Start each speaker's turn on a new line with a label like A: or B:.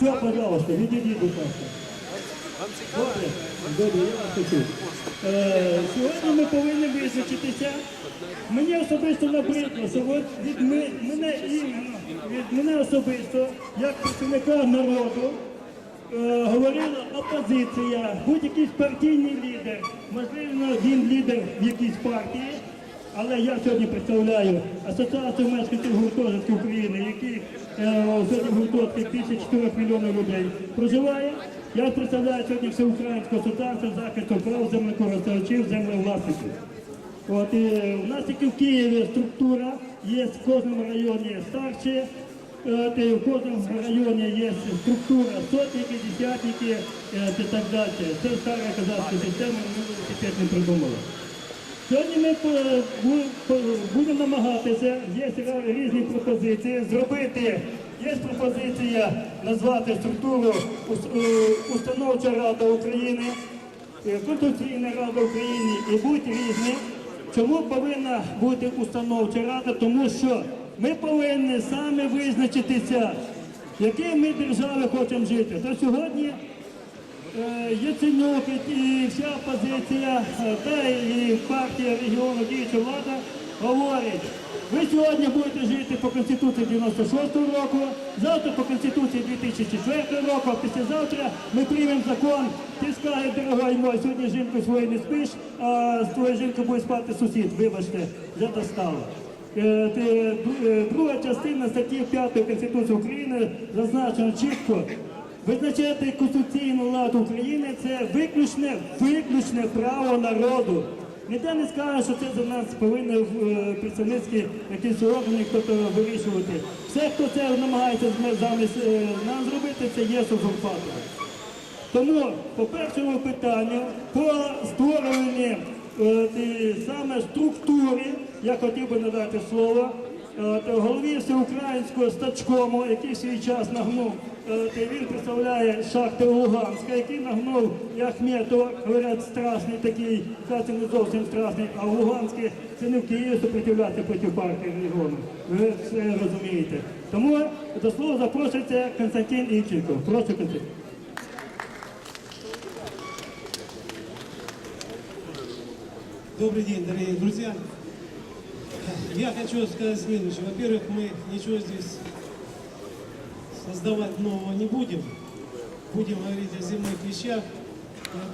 A: Все, пожалуйста, відійдіть, будь ласка. Добре, добре, я вас почув. Е, сьогодні ми повинні визначитися. Мені особисто набридло, що от від ми- мене іменно, від мене особисто, як представника народу, е, говорила опозиція, будь-якийсь партійний лідер, можливо, він лідер в якійсь партії, але я сьогодні представляю Асоціацію мешканців гуртожитків України, які е, сьогодні в гуртожитках більше 4 мільйонів людей проживає. Я представляю сьогодні Всеукраїнську асоціацію захисту прав землекористувачів, землевласників. От і у нас тільки в Києві структура, є в кожному районі старші, от, і в кожному районі є структура сотники, десятники е, і так далі. Це стара казахська система, ми тепер не придумали. Сьогодні ми по- будемо намагатися, є різні пропозиції, зробити, є пропозиція назвати структуру е, Установча Рада України, е, Конституційна Рада України і будь різні. Чому повинна бути установча рада? Тому що ми повинні саме визначитися, якій ми державі хочемо жити. То сьогодні Е, Яценюк і вся опозиція, е, та і партія регіону діюча влада говорить, ви сьогодні будете жити по Конституції 96-го року, завтра по Конституції 2004 року, а післязавтра ми приймемо закон, ти скажеш, дорогой мой, сьогодні жінку свою не спиш, а з твоєю жінкою буде спати сусід, вибачте, вже достало. Е, е, Друга частина статті 5 Конституції України зазначено чітко, Визначати конституційну владу України це виключне, виключне право народу. Ніде не скаже, що це за нас повинні е, представницькі якісь органи хто вирішувати. Все, хто це намагається замість е, нам зробити, це є узурпатором. Тому по першому питанню, по створенні е, саме структури, я хотів би надати слово голові всеукраїнського стачкому, який свій час нагнув. е, Він представляє шахти Луганська, який нагнув і Ахметова, говорять, страшний такий, кстати, не зовсім страшний, а в Луганське це не в Києві супротивлятися проти партії регіону. Ви все розумієте. Тому до слова запрошується Константин Ільченко. Прошу Константин.
B: Добрый день, дорогие друзья. Я хочу сказать следующее. Во-первых, мы ничего здесь создавать нового не будем. Будем говорить о земных вещах.